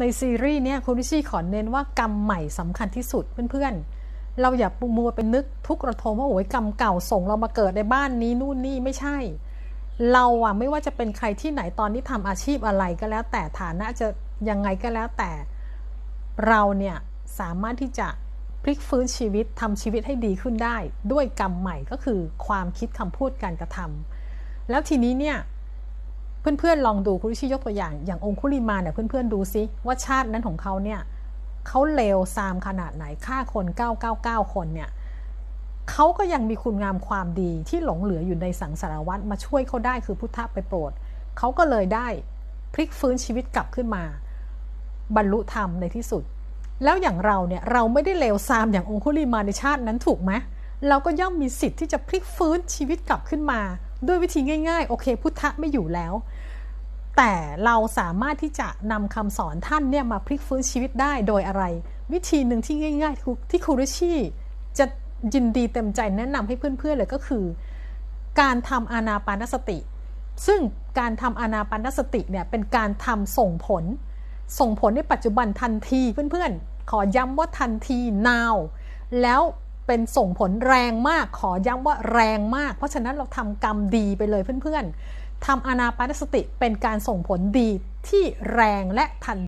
ในซีรีส์เนี่ยคุณริชี่ขอเน้นว่ากรรมใหม่สำคัญที่สุดเพื่อนๆ เราอย่ามัวเป็นนึกทุกระทมว่าโอ้ยกรรมเก่าส่งเรามาเกิดในบ้านนี้นู่นนี่ไม่ใช่ เราอะไม่ว่าจะเป็นใครที่ไหนตอนนี้ทำอาชีพอะไรก็แล้ว แต่ฐานะจะยังไงก็แล้วแต่เราเนี่ยสามารถที่จะพลิกฟื้นชีวิตทำชีวิตให้ดีขึ้นได้ ด้วยกรรมใหม่ก็คือความคิดคำพูดการกระทำแล้วทีนี้เนี่ย เพื่อนๆลองดูคุณชิยกตัวอย่างอย่างองคุลิมาเนี่ยเพื่อนๆดูซิว่าชาตินั้นของเขาเนี่ยเขาเลวซามขนาดไหนฆ่าคน 999 คนเนี่ยเขาก็ยังมีคุณงามความดีที่หลงเหลืออยู่ในสังสารวัตรมาช่วยเขาได้คือพุทธะไปโปรดเขาก็เลยได้พลิกฟื้นชีวิตกลับขึ้นมา บรรลุธรรมในที่สุด แล้วอย่างเราเนี่ยเราไม่ได้เลวซามอย่างองคุลิมาในชาตินั้นถูกไหมเราก็ย่อมมีสิทธิ์ที่จะพลิกฟื้นชีวิตกลับขึ้นมา ด้วยวิธีง่าย ๆ โอเค พุทธะไม่อยู่แล้ว แต่เราสามารถที่จะนำคำสอนท่านเนี่ยมาพลิกฟื้นชีวิตได้โดยอะไร วิธีหนึ่งที่ง่าย ๆ ที่ครูริชี่จะยินดีเต็มใจแนะนำให้เพื่อนๆเลยก็คือ การทำอานาปานสติ ซึ่งการทำอานาปานสติเนี่ยเป็นการทำส่งผล ส่งผลในปัจจุบันทันทีเพื่อนๆ ขอย้ำว่าทันที now แล้ว เป็นส่งผลแรงมากขอย้ำว่าแรงมาก เพราะฉะนั้นเราทำกรรมดีไปเลยเพื่อนๆทำอนาปานสติเป็นการส่งผลดีที่แรงและทัน